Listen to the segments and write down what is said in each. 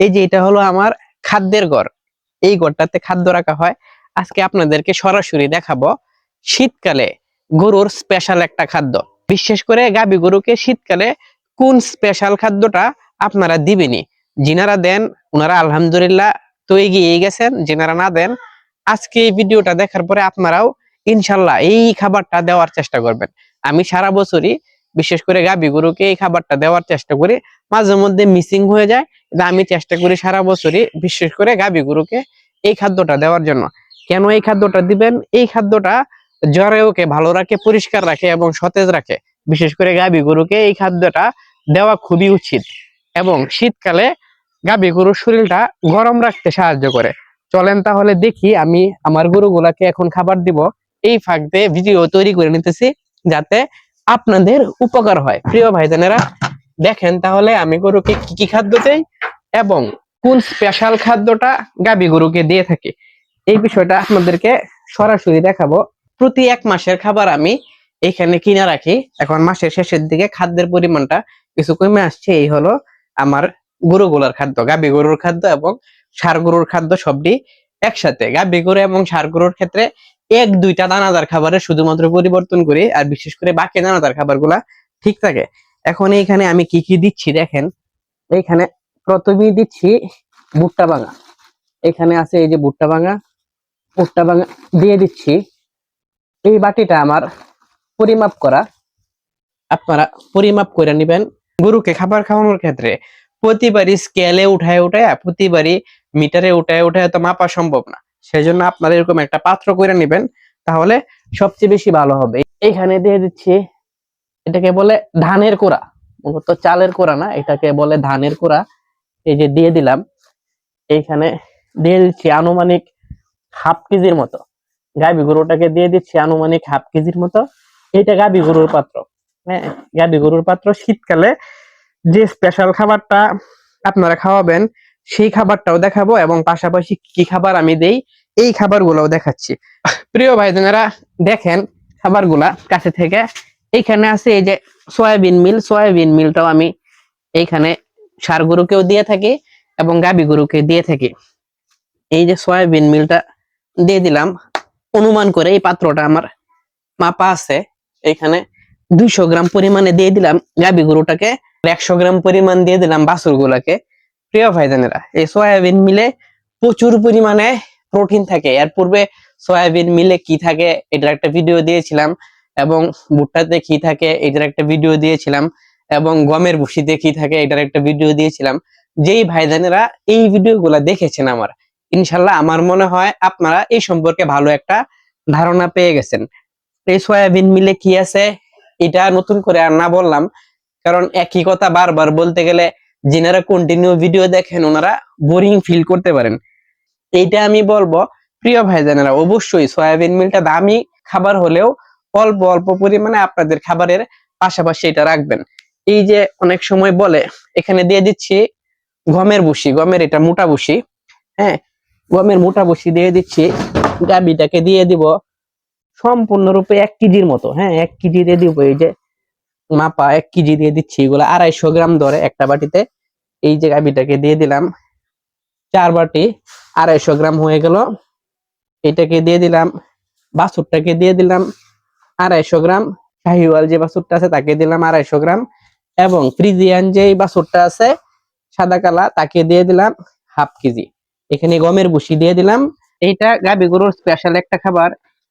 এই যে এটা হলো আমার খাদ্যের ঘর। এই ঘরটাতে খাদ্য রাখা হয়। আজকে আপনাদেরকে সরাসরি দেখাবো শীতকালে গরুর স্পেশাল একটা খাদ্য। বিশেষ করে গাবি গরুকে শীতকালে কোন স্পেশাল খাদ্যটা আপনারা দিবেনি যিনারা দেন ওনারা আলহামদুলিল্লাহ তো এগিয়ে গেছেন। যিনারা না দেন, আজকে এই ভিডিওটা দেখার পরে আপনারাও ইনশাল্লাহ এই খাবারটা দেওয়ার চেষ্টা করবেন। আমি সারা বছরই বিশেষ করে গাবি গরুকে এই খাবারটা দেওয়ার চেষ্টা করি। মাঝে মধ্যে মিসিং হয়ে যায়। আমি চেষ্টা করি সারা বছরই, বিশেষ করে গাবি গরুকে এই খাদ্যটা দেওয়ার জন্য। কেন এই খাদ্যটা দিবেন? এই খাদ্যটা জ্বরেওকে ভালো রাখে, পরিষ্কার রাখে এবং সতেজ রাখে। বিশেষ করে গাবি গরুকে এই খাদ্যটা দেওয়া খুবই উচিত এবং শীতকালে গাবি গরুর শরীরটা গরম রাখতে সাহায্য করে। চলেন তাহলে দেখি আমি আমার গরুগুলাকে এখন খাবার দিব। এই ফাঁক দিয়ে ভিডিও তৈরি করে নিতেছি যাতে আপনাদের উপকার হয়। প্রিয় ভাইজানেরা দেখেন তাহলে আমি গরুকে কি কি খাদ্য দেই এবং কোন স্পেশাল খাদ্যটা গাবি গরুকে দিয়ে থাকি। এই বিষয়টা আপনাদেরকে সরাসরি দেখাবো। প্রতি এক মাসের খাবার আমি এখানে কিনে রাখি। এখন মাসের শেষের দিকে খাদ্যের পরিমাণটা কিছু কমে আসছে। এই হলো আমার গরুগুলার খাদ্য, গাবি গরুর খাদ্য এবং ষাড় গরুর খাদ্য সবটি একসাথে। গাবি গরু এবং ষাড় গরুর ক্ষেত্রে এক, দুইটা দানাদার খাবারের শুধুমাত্র পরিবর্তন করি আর বিশেষ করে বাকি দানাদার খাবারগুলা ঠিক থাকে। এখন এইখানে আমি কি কি দিচ্ছি দেখেন, এইখানে প্রথমেই দিচ্ছি ভুট্টা ভাঙা। এখানে আছে এই যে ভুট্টা ভাঙা ভুট্টা ভাঙা দিয়ে দিচ্ছি। এই বাটিটা আমার পরিমাপ করা। আপনারা পরিমাপ করে নেবেন গরুকে খাবার খাওয়ানোর ক্ষেত্রে। প্রতিবারই স্কেলে উঠায় উঠায়, প্রতিবারই মিটারে উঠায় উঠায় তো মাপা সম্ভব না। সেজন্য আপনারা এরকম একটা পাত্র করে নেবেন, তাহলে সবচেয়ে বেশি ভালো হবে। এইখানে দিয়ে দিচ্ছি এটাকে বলে ধানের কোড়া। মূলত চালের কোড়া না, এটাকে বলে ধানের কোড়া। এই যে দিয়ে দিলাম, এইখানে দিয়ে দিচ্ছি আনুমানিক হাফ কেজির মতো। গাবি গরুটাকে দিয়ে দিচ্ছি আনুমানিক হাফ কেজির মতো। এইটা গাবি গরুর পাত্র। হ্যাঁ গাবি গরুর পাত্র। শীতকালে যে স্পেশাল খাবারটা আপনারা খাওয়াবেন, সেই খাবারটাও দেখাবো এবং পাশাপাশি কি খাবার আমি দেই, এই খাবারগুলোও দেখাচ্ছি। প্রিয় ভাইজানেরা, দেখেন খাবারগুলা কাছে থেকে এইখানে আছে এই যে সয়াবিন মিল, সয়াবিন মিলটাও আমি এইখানে সার গরুকেও দিয়ে থাকি এবং গাবি গরুকে দিয়ে থাকি। এই যে সয়াবিন মিলটা দিয়ে দিলাম। অনুমান করে এই পাত্রটা আমার মাপা আছে। এখানে দুইশো গ্রাম পরিমাণে দিয়ে দিলাম গাবি গরুটাকে একশো গ্রাম পরিমাণ দিয়ে দিলাম বাছুর গুলাকে। প্রিয় ভাইজানেরা, এই সয়াবিন মিলে প্রচুর পরিমাণে প্রোটিন থাকে। এর পূর্বে সয়াবিন মিলে কি থাকে, এটার একটা ভিডিও দিয়েছিলাম। এবং ভুট্টাতে কি থাকে, এটার একটা ভিডিও দিয়েছিলাম এবং গমের ভুসিতে কি থাকে, এটার একটা ভিডিও দিয়েছিলাম। যেই ভাইজানেরা এই ভিডিওগুলা দেখেছেন আমার, ইনশাল্লাহ আমার মনে হয় আপনারা এই সম্পর্কে ভালো একটা ধারণা পেয়ে গেছেন। এই সয়াবিন মিলে কি আছে, এটা নতুন করে আর না বললাম, কারণ একই কথা বারবার বলতে গেলে যিনারা কন্টিনিউ ভিডিও দেখেন, ওনারা বোরিং ফিল করতে পারেন। এইটা আমি বলব, প্রিয় ভাইজানেরা, অবশ্যই সয়াবিন মিলটা দামি খাবার হলেও অল্প অল্প পরিমাণে আপনাদের খাবারের পাশাপাশি এটা রাখবেন। এই যে অনেক সময় বলে, এখানে দিয়ে দিচ্ছি গমের ভুসি গমের এটা মোটা ভুসি হ্যাঁ? গমের মোটা বসি দিয়ে দিচ্ছি গাবিটাকে দিয়ে দিব সম্পূর্ণরূপে এক কেজির মতো হ্যাঁ? এক কেজি দিয়ে দিব এই যে মাপা, এক কেজি দিয়ে দিচ্ছি এগুলো আড়াইশো গ্রাম ধরে একটা বাটিতে। এই যে গাবিটাকে দিয়ে দিলাম, চার বাটি, আড়াইশো গ্রাম হয়ে গেল। এটাকে দিয়ে দিলাম, বাছুরটাকে দিয়ে দিলাম আড়াইশো গ্রাম, শাহিওয়াল যে বাছুরটা আছে তাকে দিলাম আড়াইশো গ্রাম এবং ফ্রিজিয়ান যে বাছুরটা আছে, সাদা কালা, তাকে দিয়ে দিলাম হাফ কেজি। এখানে গমের ভুসি দিয়ে দিলাম। এইটা গাবি গরুর স্পেশাল একটা খাবার।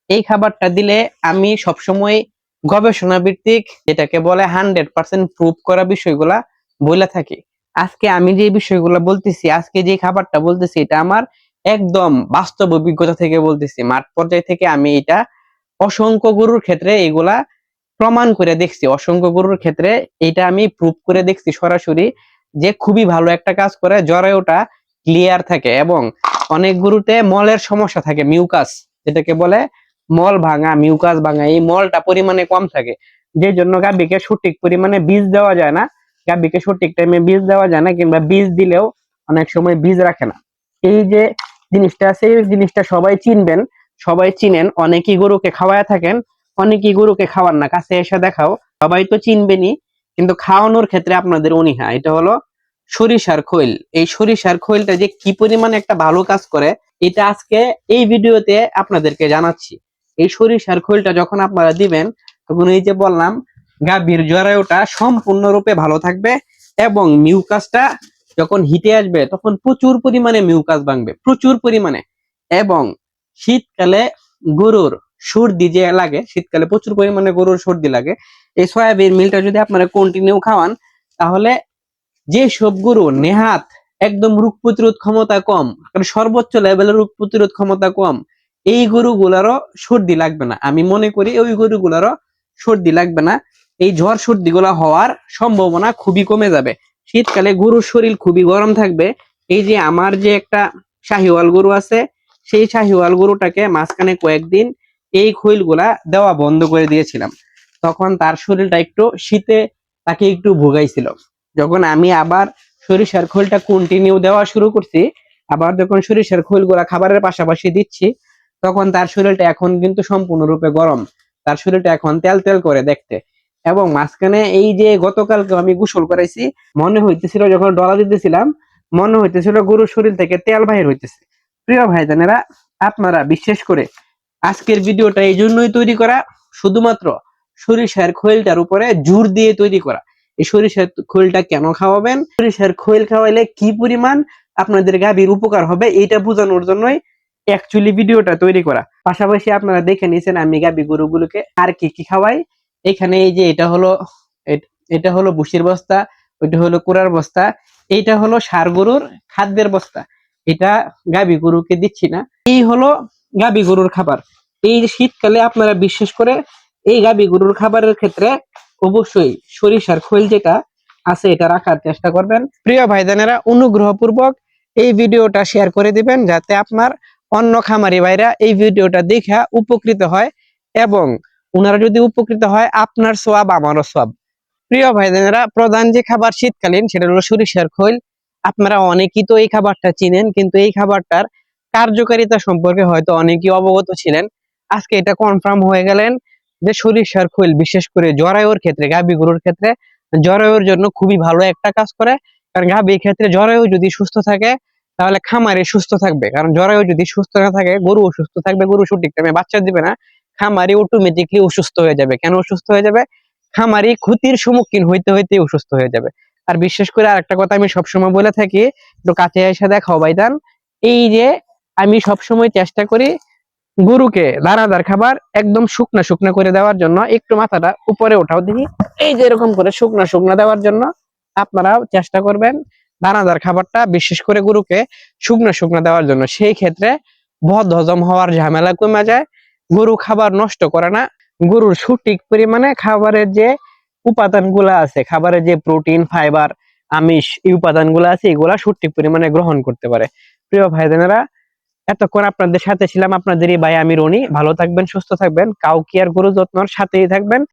এই খাবারটা দিলে আমি সবসময় গবেষণা ভিত্তিক যেটাকে বলে হান্ড্রেড পার্সেন্ট প্রুভ করা বিষয়গুলা বলে থাকি। আজকে আমি যে বিষয়গুলো বলতেছি, আজকে যে খাবারটা বলতেছি, এটা আমার একদম বাস্তব অভিজ্ঞতা থেকে বলতেছি। মাঠ পর্যায় থেকে আমি এটা অসংখ্য গরুর ক্ষেত্রে এগুলা প্রমাণ করে দেখছি। অসংখ্য গরুর ক্ষেত্রে এটা আমি প্রুভ করে দেখছি সরাসরি যে খুবই ভালো একটা কাজ করে জরায়ুটা ক্লিয়ার থাকে এবং অনেক গরুতে মলের সমস্যা থাকে মিউকাস যেটাকে বলে মল ভাঙা মিউকাস ভাঙা, এই মলটা পরিমাণে কম থাকে। যে জন্য গাভীকে সঠিক পরিমাণে বীজ দেওয়া যায় না। গাভীকে সঠিক টাইমে বীজ দেওয়া যায় না কিংবা বীজ দিলেও অনেক সময় বীজ রাখে না। এই যে জিনিসটা আছে, এই জিনিসটা সবাই চিনবেন। সবাই চিনেন, অনেকেই গরুকে খাওয়ায় থাকেন, অনেকেই গরুকে খাওয়ান না, কাছে এসে দেখাও, সবাই তো চিনবেনই, কিন্তু খাওয়ানোর ক্ষেত্রে আপনাদের অনীহা, এটা হলো সরিষার খৈল। এই সরিষার খৈলটা যে কি পরিমাণে একটা ভালো কাজ করে, এটা আজকে এই ভিডিওতে আপনাদেরকে জানাচ্ছি। এই সরিষার খৈলটা যখন আপনারা দিবেন, তখন এই যে বললাম, গাভীর জরায়ুটা সম্পূর্ণরূপে ভালো থাকবে এবং মিউকাসটা যখন হিটে আসবে, তখন প্রচুর পরিমাণে মিউকাস ভাঙবে, প্রচুর পরিমাণে। এবং শীতকালে গরুর সর্দি যে লাগে, শীতকালে প্রচুর পরিমাণে গরুর সর্দি লাগে, এই সয়াবিন মিলটা যদি আপনারা কন্টিনিউ খাওয়ান, তাহলে যে সব গরু নেহাত একদম রোগ প্রতিরোধ ক্ষমতা কম সর্বোচ্চ লেভেলের রোগ প্রতিরোধ ক্ষমতা কম, এই গরুগুলারও সর্দি লাগবে না। আমি মনে করি ওই গরুগুলারও সর্দি লাগবে না। এই ঝড় সর্দি গুলা হওয়ার সম্ভাবনা খুবই কমে যাবে। শীতকালে গরুর শরীর খুবই গরম থাকবে। এই যে আমার যে একটা শাহিওয়াল গরু আছে সেই শাহিওয়াল গরুটাকে মাঝখানে কয়েকদিন এই খৈলগুলা দেওয়া বন্ধ করে দিয়েছিলাম। তখন তার শরীরটা একটু শীতে তাকে একটু ভোগাইছিল। যখন আমি আবার সরিষার খোলটা কন্টিনিউ দেওয়া শুরু করছি, আবার যখন সরিষার খোলগুলা খাবারের পাশাপাশি দিচ্ছি, তখন তার শরীরটা এখন কিন্তু সম্পূর্ণরূপে গরম। তার শরীরটা এখন তেল তেল করে দেখতে। এবং মাঝখানে এই যে গতকালকে আমি গোসল করাইছি, মনে হইতেছিল যখন ডলা দিতেছিলাম, মনে হইতেছিল গরুর শরীর থেকে তেল বাহির হইতেছে। প্রিয় ভাইজানেরা, আপনারা বিশেষ করে আজকের ভিডিওটা এই জন্যই তৈরি করা, শুধুমাত্র সরিষার খোলটার উপরে জোর দিয়ে তৈরি করা। এই সরিষার খোলটা কেন খাওয়াবেন? সরিষার খোল খাওয়াইলে কি পরিমাণ আপনাদের গাভীর উপকার হবে এটা বোঝানোর জন্যই অ্যাকচুয়ালি ভিডিওটা তৈরি করা। পাশাপাশি আপনারা দেখে নিয়েছেন আমি গাভী গরুগুলোকে আর কি কি খাওয়াই। এখানে এই যে এটা হলো এটা হলো বুসির বস্তা, ওইটা হলো কুড়ার বস্তা, এইটা হলো সার গরুর খাদ্যের বস্তা। এটা গাভী গরুকে দিচ্ছি না। এই হলো গাভী গরুর খাবার। এই শীতকালে আপনারা বিশেষ করে এই গাভী গরুর খাবারের ক্ষেত্রে অবশ্যই সরিষার খৈল যেটা আছে এটা রাখার চেষ্টা করবেন। প্রিয় ভাইজানেরা, অনুগ্রহপূর্বক এই ভিডিওটা শেয়ার করে দিবেন যাতে আপনার অন্য খামারি ভাইরা এই ভিডিওটা দেখে উপকৃত হয় এবং ওনারা যদি উপকৃত হয়, আপনার সোয়াব, আমারও সোয়াব। প্রিয় ভাইজানেরা, প্রধান যে খাবার শীতকালীন সেটা হলো সরিষার খৈল। আপনারা অনেকেই তো এই খাবারটা চিনেন, কিন্তু এই খাবারটার কার্যকারিতা সম্পর্কে হয়তো অনেকেই অবগত ছিলেন। আজকে এটা কনফার্ম হয়ে গেলেন যে সরিষার খৈল, বিশেষ করে জরায়ুর ক্ষেত্রে, গাভী গরুর ক্ষেত্রে জরায়ুর জন্য খুবই ভালো একটা কাজ করে। কারণ গাভীর ক্ষেত্রে জরায়ু যদি সুস্থ থাকে, তাহলে খামারে সুস্থ থাকবে। কারণ জরায়ু যদি সুস্থ না থাকে, গরু অসুস্থ থাকবে, গরু সঠিক টাইমে বাচ্চা দিবে না, খামারি অটোমেটিকলি অসুস্থ হয়ে যাবে। কেন অসুস্থ হয়ে যাবে? খামারি ক্ষতির সম্মুখীন হইতে হইতে অসুস্থ হয়ে যাবে। আর বিশেষ করে আরেকটা কথা আমি সবসময় বলে থাকি, একটু কাছে এসে দেখাও ভাইদান এই যে আমি সবসময় চেষ্টা করি গরুকে দানাদার খাবার একদম শুকনা শুকনা করে দেওয়ার জন্য, একটু মাথাটা উপরে ওঠাও দেখি। এই যে এরকম করে শুকনা শুকনা দেওয়ার জন্য আপনারাও চেষ্টা করবেন দানাদার খাবারটা বিশেষ করে গরুকে শুকনা শুকনা দেওয়ার জন্য। সেই ক্ষেত্রে বদ হজম হওয়ার ঝামেলা কমে যায়, গরু খাবার নষ্ট করে না। গরুর সঠিক পরিমাণে খাবারের যে উপাদানগুলো আছে খাবারে যে প্রোটিন ফাইবার আমিষ, এই উপাদানগুলো আছে, এগুলা সঠিক পরিমাণে গ্রহণ করতে পারে। প্রিয় ভাইদেনেরা, এতক্ষণ আপনাদের সাথে ছিলাম আপনাদেরই ভাই আমি রনি। ভালো থাকবেন, সুস্থ থাকবেন, কাউকে আর গুরু যত্নর সাথেই থাকবেন।